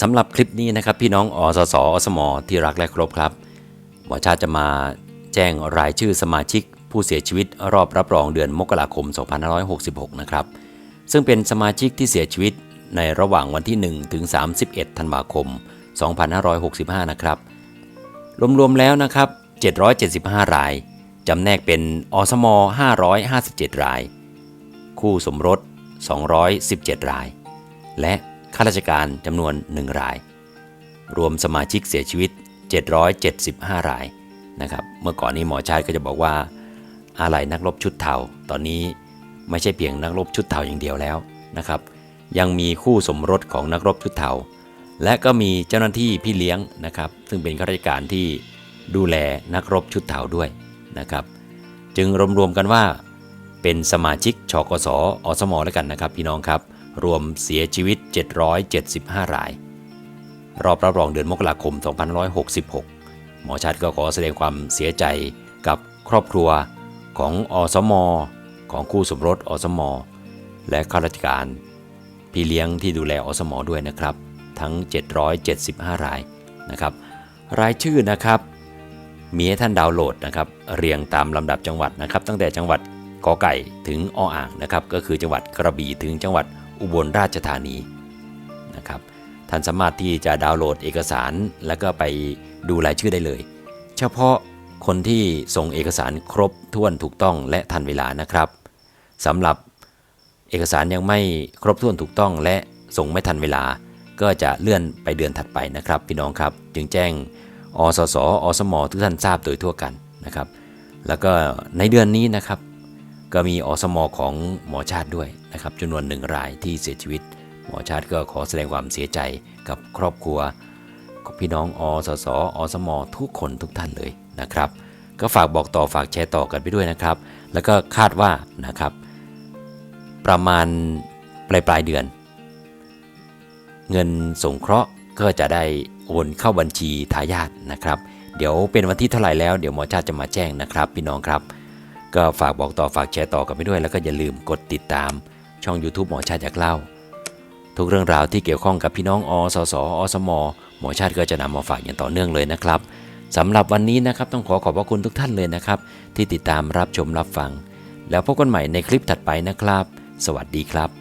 สำหรับคลิปนี้นะครับพี่น้องอสสอสมอที่รักและเคารพครับหมอชาติจะมาแจ้งรายชื่อสมาชิก ผู้เสียชีวิตรอบรับรองเดือนมกราคม 2566 นะครับ ซึ่งเป็นสมาชิกที่เสียชีวิตในระหว่างวันที่ 1 ถึง 31 ธันวาคม 2565 นะครับ รวมๆแล้วนะครับ 775 ราย จำแนกเป็นอสม 557 ราย คู่สมรส 217 ราย และ ข้าราชการจำนวน 1 ราย รวมสมาชิกเสียชีวิต 775 รายนะครับ เมื่อก่อนนี้หมอชาติก็จะบอกว่าอะไรนักรบชุดเทาตอนนี้ไม่ใช่เพียงนักรบชุดเทาอย่างเดียวแล้วนะครับ ยังมีคู่สมรสของนักรบชุดเทาและก็มีเจ้าหน้าที่พี่เลี้ยงนะครับ ซึ่งเป็นข้าราชการที่ดูแลนักรบชุดเทาด้วยนะครับ จึงรวมๆกันว่าเป็นสมาชิกชกสอสมแล้วกันนะครับ พี่น้องครับ รวมเสียชีวิต 775 ราย รอบรับรองเดือนมกราคม 2566 หมอชัดก็ขอแสดงความเสียใจกับครอบครัวของอสมของคู่สมรสอสมและข้าราชการ พี่เลี้ยงที่ดูแลอสมด้วยนะครับ ทั้ง 775 รายนะครับ รายชื่อนะครับ มีให้ท่านดาวน์โหลดนะครับ เรียงตามลำดับจังหวัดนะครับ ตั้งแต่จังหวัด กอไก่ถึงออ่างนะครับ ก็คือจังหวัดกระบี่ถึงจังหวัดอุบลราชธานีนะครับท่านสามารถที่จะดาวน์โหลดเอกสารแล้วก็ไปดูรายชื่อได้เลย เฉพาะคนที่ส่งเอกสารครบถ้วนถูกต้องและทันเวลานะครับสำหรับเอกสารยังไม่ครบถ้วนถูกต้องและส่งไม่ทันเวลา ก็จะเลื่อนไปเดือนถัดไปนะครับ พี่น้องครับ จึงแจ้งอสสอสมทุกท่านทราบโดยทั่วกันนะครับ แล้วก็ในเดือนนี้นะครับ ก็มีอสมของหมอชาติด้วยนะครับจำนวนหนึ่งรายที่เสียชีวิต หมอชาติก็ขอแสดงความเสียใจกับครอบครัวของพี่น้องอสสอสมทุกคนทุกท่านเลยนะครับ ก็ฝากบอกต่อฝากแชร์ต่อกันไปด้วยนะครับ แล้วก็คาดว่านะครับ ประมาณปลายปลายเดือน เงินสงเคราะห์ก็จะได้โอนเข้าบัญชีทายาทนะครับ เดี๋ยวเป็นวันที่เท่าไหร่แล้วเดี๋ยวหมอชาติจะมาแจ้งนะครับ พี่น้องครับ ก็ฝากบอกต่อฝากแชร์ต่อกันไปด้วย แล้วก็อย่าลืมกดติดตามช่อง YouTube หมอชาติอยากเล่า ทุกเรื่องราวที่เกี่ยวข้องกับพี่น้องอสสอสมหมอชาติก็จะนำมาฝากอย่างต่อเนื่องเลยนะครับสำหรับวันนี้นะครับต้องขอขอบพระคุณทุกท่านเลยนะครับ ที่ติดตามรับชมรับฟัง แล้วพบกันใหม่ในคลิปถัดไปนะครับ สวัสดีครับ